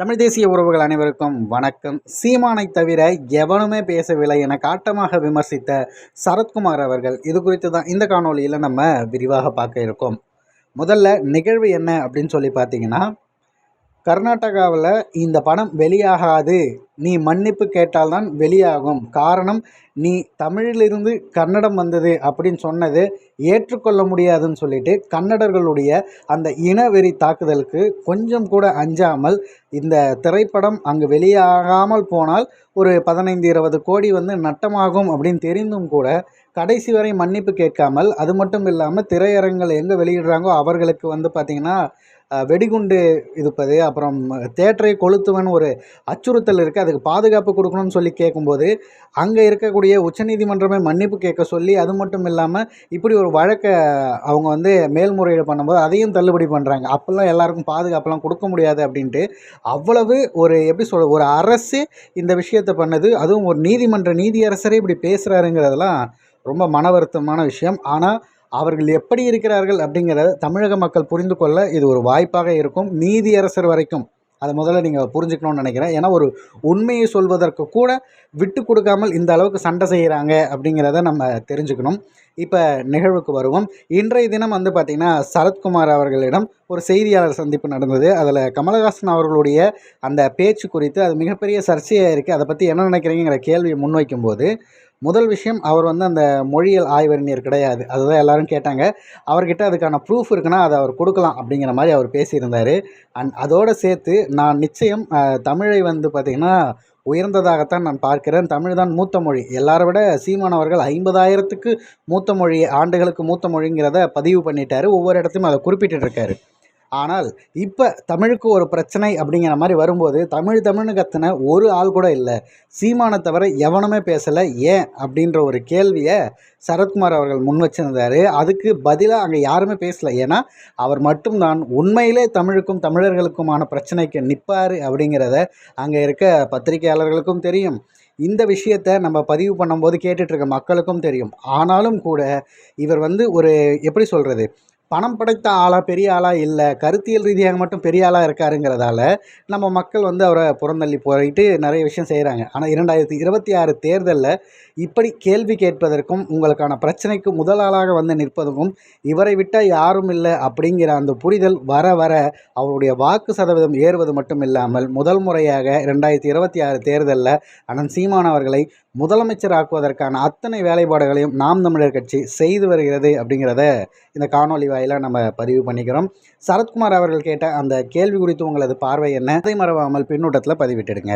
தமிழ் தேசிய உறவுகள் அனைவருக்கும் வணக்கம். சீமானை தவிர எவனுமே பேசவில்லை என காட்டமாக விமர்சித்த சரத்குமார் அவர்கள். இது குறித்து தான் இந்த காணொளியில் நம்ம விரிவாக பார்க்க இருக்கோம். முதல்ல நிகழ்வு என்ன அப்படின்னு சொல்லி பார்த்தீங்கன்னா கர்நாடகாவில் இந்த படம் வெளியாகாது. நீ மன்னிப்பு கேட்டால்தான் வெளியாகும். காரணம் நீ தமிழிலிருந்து கன்னடம் வந்தது அப்படின்னு சொன்னது ஏற்றுக்கொள்ள முடியாதுன்னு சொல்லிட்டு கன்னடர்களுடைய அந்த இனவெறி தாக்குதலுக்கு கொஞ்சம் கூட அஞ்சாமல் இந்த திரைப்படம் அங்கு வெளியாகாமல் போனால் ஒரு பதினைந்து இருபது கோடி வந்து நட்டமாகும் அப்படின்னு தெரிந்தும் கூட கடைசி வரை மன்னிப்பு கேட்காமல் அது மட்டும் இல்லாமல் திரையரங்கில் எங்கே வெளியிடுறாங்கோ அவர்களுக்கு வந்து பார்த்திங்கன்னா வெடிகுண்டு இருப்பது அப்புறம் தேட்டரை கொளுத்துவன் ஒரு அச்சுறுத்தல் இருக்குது அதுக்கு பாதுகாப்பு கொடுக்கணும்னு சொல்லி கேட்கும்போது அங்கே இருக்கக்கூடிய உச்சநீதிமன்றமே மன்னிப்பு கேட்க சொல்லி அது மட்டும் இல்லாமல் இப்படி ஒரு வழக்கை அவங்க வந்து மேல்முறையீடு பண்ணும்போது அதையும் தள்ளுபடி பண்ணுறாங்க அப்போல்லாம் எல்லாருக்கும் பாதுகாப்பெல்லாம் கொடுக்க முடியாது அப்படின்ட்டு அவ்வளவு ஒரு எப்படி சொல்ல ஒரு அரசு இந்த விஷயத்தை பண்ணது. அதுவும் ஒரு நீதிமன்ற நீதியரசரே இப்படி பேசுகிறாருங்கிறதெல்லாம் ரொம்ப மன வருத்தமான விஷயம். ஆனால் அவர்கள் எப்படி இருக்கிறார்கள் அப்படிங்கிறத தமிழக மக்கள் புரிந்து கொள்ள இது ஒரு வாய்ப்பாக இருக்கும். நீதியரசர் வரைக்கும் அதை முதல்ல நீங்கள் புரிஞ்சுக்கணும்னு நினைக்கிறேன். ஏன்னா ஒரு உண்மையை சொல்வதற்கு கூட விட்டு கொடுக்காமல் இந்த அளவுக்கு சண்டை செய்கிறாங்க அப்படிங்கிறத நம்ம தெரிஞ்சுக்கணும். இப்போ நிகழ்வுக்கு வருவோம். இன்றைய தினம் வந்து பார்த்திங்கன்னா சரத்குமார் அவர்களிடம் ஒரு செய்தியாளர் சந்திப்பு நடந்தது. அதில் கமலஹாசன் அவர்களுடைய அந்த பேச்சு குறித்து அது மிகப்பெரிய சர்ச்சையாக இருக்குது அதை பற்றி என்ன நினைக்கிறீங்கிற கேள்வியை முன்வைக்கும்போது முதல் விஷயம் அவர் வந்து அந்த மொழியியல் ஆய்வறிஞர் கிடையாது. அதுதான் எல்லோரும் கேட்டாங்க. அவர்கிட்ட அதுக்கான ப்ரூஃப் இருக்குன்னா அதை அவர் கொடுக்கலாம் அப்படிங்கிற மாதிரி அவர் பேசியிருந்தார். அண்ட் அதோடு சேர்த்து நான் நிச்சயம் தமிழை வந்து பார்த்திங்கன்னா உயர்ந்ததாகத்தான் நான் பார்க்கிறேன். தமிழ் தான் மூத்த மொழி. எல்லாரை விட சீமானவர்கள் ஐம்பதாயிரத்துக்கு மூத்த மொழி ஆண்டுகளுக்கு மூத்த மொழிங்கிறத பதிவு பண்ணிட்டாரு. ஒவ்வொரு இடத்தையும் அதை குறிப்பிட்டு இருக்காரு. ஆனால் இப்போ தமிழுக்கு ஒரு பிரச்சனை அப்படிங்கிற மாதிரி வரும்போது தமிழ் தமிழ்னு கத்துன ஒரு ஆள் கூட இல்லை. சீமானை தவிர எவனுமே பேசலை. ஏன்? அப்படின்ற ஒரு கேள்வியை சரத்குமார் அவர்கள் முன் வச்சிருந்தார். அதுக்கு பதிலாக அங்கே யாருமே பேசலை. ஏன்னா அவர் மட்டும்தான் உண்மையிலே தமிழுக்கும் தமிழர்களுக்குமான பிரச்சனைக்கு நிற்பார் அப்படிங்கிறத அங்கே இருக்க பத்திரிகையாளர்களுக்கும் தெரியும். இந்த விஷயத்தை நம்ம பதிவு பண்ணும்போது கேட்டுட்ருக்க மக்களுக்கும் தெரியும். ஆனாலும் கூட இவர் வந்து ஒரு எப்படி சொல்கிறது பணம் படைத்த ஆளாக பெரிய ஆளாக இல்லை. கருத்தியல் ரீதியாக மட்டும் பெரிய ஆளாக இருக்காருங்கிறதால நம்ம மக்கள் வந்து அவரை புறந்தள்ளி போயிட்டு நிறைய விஷயம் செய்கிறாங்க ஆனால் இரண்டாயிரத்தி இருபத்தி ஆறு தேர்தலில் இப்படி கேள்வி கேட்பதற்கும் உங்களுக்கான பிரச்சனைக்கு முதல் ஆளாக வந்து நிற்பதற்கும் இவரை விட்டால் யாரும் இல்லை அப்படிங்கிற அந்த புரிதல் வர வர அவருடைய வாக்கு சதவீதம் ஏறுவது மட்டும் இல்லாமல் முதல் முறையாக ரெண்டாயிரத்தி இருபத்தி ஆறு தேர்தலில் அனந்த் சீமான் அவர்களை முதலமைச்சராக்குவதற்கான அத்தனை வேலைப்பாடுகளையும் நாம் தமிழர் கட்சி செய்து வருகிறது அப்படிங்கிறத இந்த காணொலி வாயிலாக நம்ம பதிவு பண்ணிக்கிறோம். சரத்குமார் அவர்கள் கேட்ட அந்த கேள்வி குறித்து உங்களது பார்வை என்ன? அதை மறவாமல் பின்னூட்டத்தில் பதிவிட்டுடுங்க.